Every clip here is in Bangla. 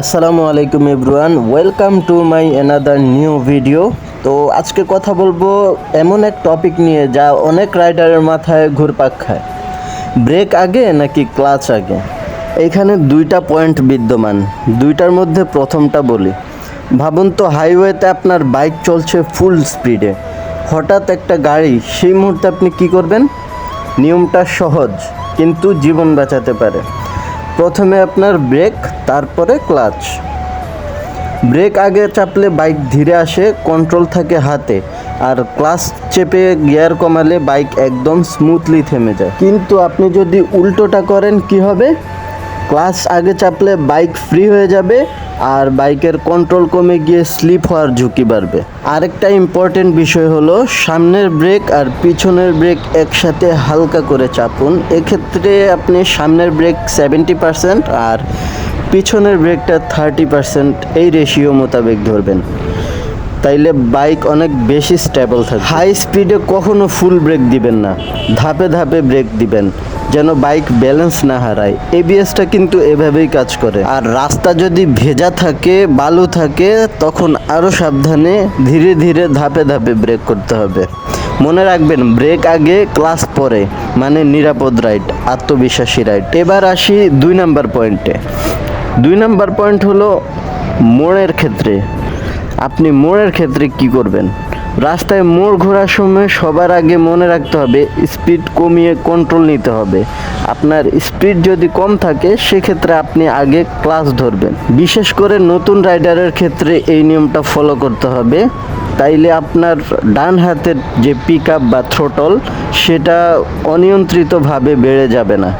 আসসালামু আলাইকুম everyone, welcome to my another new video. তো আজকে কথা বলব এমন এক টপিক নিয়ে যা অনেক রাইডারের মাথায় ঘুরপাক খায়। ব্রেক আগে নাকি ক্লাচ আগে? এইখানে দুইটা পয়েন্ট বিদ্যমান, দুইটার মধ্যে প্রথমটা বলি। ভাবুন তো, হাইওয়েতে আপনার বাইক চলছে ফুল স্পিডে। হঠাৎ একটা গাড়ি, সেই মুহূর্তে আপনি কি করবেন? নিয়মটা সহজ, কিন্তু জীবন বাঁচাতে পারে। প্রথমে আপনার ব্রেক, তারপরে ক্লাচ। ব্রেক আগে চাপলে বাইক ধীরে আসে কন্ট্রোল থাকে হাতে। আর ক্লাচ চেপে গিয়ার কমালে বাইক একদম স্মুথলি থেমে যায়। কিন্তু আপনি যদি উল্টোটা করেন, কি হবে? ক্লাচ আগে চাপলে বাইক ফ্রি হয়ে যাবে আর বাইকের কন্ট্রোল কমে গিয়ে স্লিপ হওয়ার ঝুঁকি বাড়বে। আরেকটা ইম্পর্টেন্ট বিষয় হলো, সামনের ব্রেক আর পিছনের ব্রেক একসাথে হালকা করে চাপুন। এক্ষেত্রে আপনি সামনের ব্রেক সেভেন্টি পার্সেন্ট আর পিছনের ব্রেকটা থার্টি পার্সেন্ট এই রেশিও মোতাবেক ধরবেন। তাইলে বাইক অনেক বেশি স্টেবল থাকবে। হাই স্পিডে কখনো ফুল ব্রেক দিবেন না। ধাপে ধাপে ব্রেক দিবেন। যেন বাইক ব্যালেন্স না হারায়। এবিএসটা কিন্তু এভাবেই কাজ করে। আর রাস্তা যদি ভেজা থাকে, বালু থাকে, তখন আরও সাবধানে ধীরে ধীরে ধাপে ধাপে ব্রেক করতে হবে। মনে রাখবেন, ব্রেক আগে, ক্লাস পরে মানে নিরাপদ রাইড, আত্মবিশ্বাসী রাইড। এবার আসি দুই নাম্বার পয়েন্টে। দুই নাম্বার পয়েন্ট হলো মোড়ের ক্ষেত্রে। আপনি মোড়ের ক্ষেত্রে কি করবেন? রাস্তায় মোড় ঘোরার সময় সবার আগে মনে রাখতে হবে স্পিড কমিয়ে কন্ট্রোল নিতে হবে। আপনার স্পিড যদি কম থাকে, সেক্ষেত্রে আপনি আগে ক্লাস ধরবেন। বিশেষ করে নতুন রাইডারের ক্ষেত্রে এই নিয়মটা ফলো করতে হবে। তাইলে আপনার ডান হাতের যে পিক আপ বা থ্রোটল সেটা অনিয়ন্ত্রিতভাবে বেড়ে যাবে না।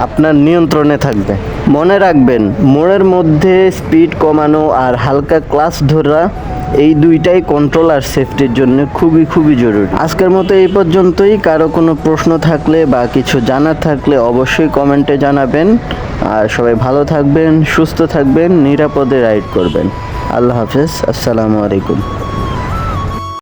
আপনার নিয়ন্ত্রণে থাকবে। মনে রাখবেন, মোড়ের মধ্যে স্পিড কমানো আর হালকা ক্লাস ধরা এই দুইটাই কন্ট্রোল আর সেফটির জন্য খুবই খুবই জরুরি। আজকের মতো এই পর্যন্তই। কারও কোনো প্রশ্ন থাকলে বা কিছু জানার থাকলে অবশ্যই কমেন্টে জানাবেন। আর সবাই ভালো থাকবেন, সুস্থ থাকবেন, নিরাপদে রাইড করবেন। আল্লাহ হাফেজ। আসসালামু আলাইকুম।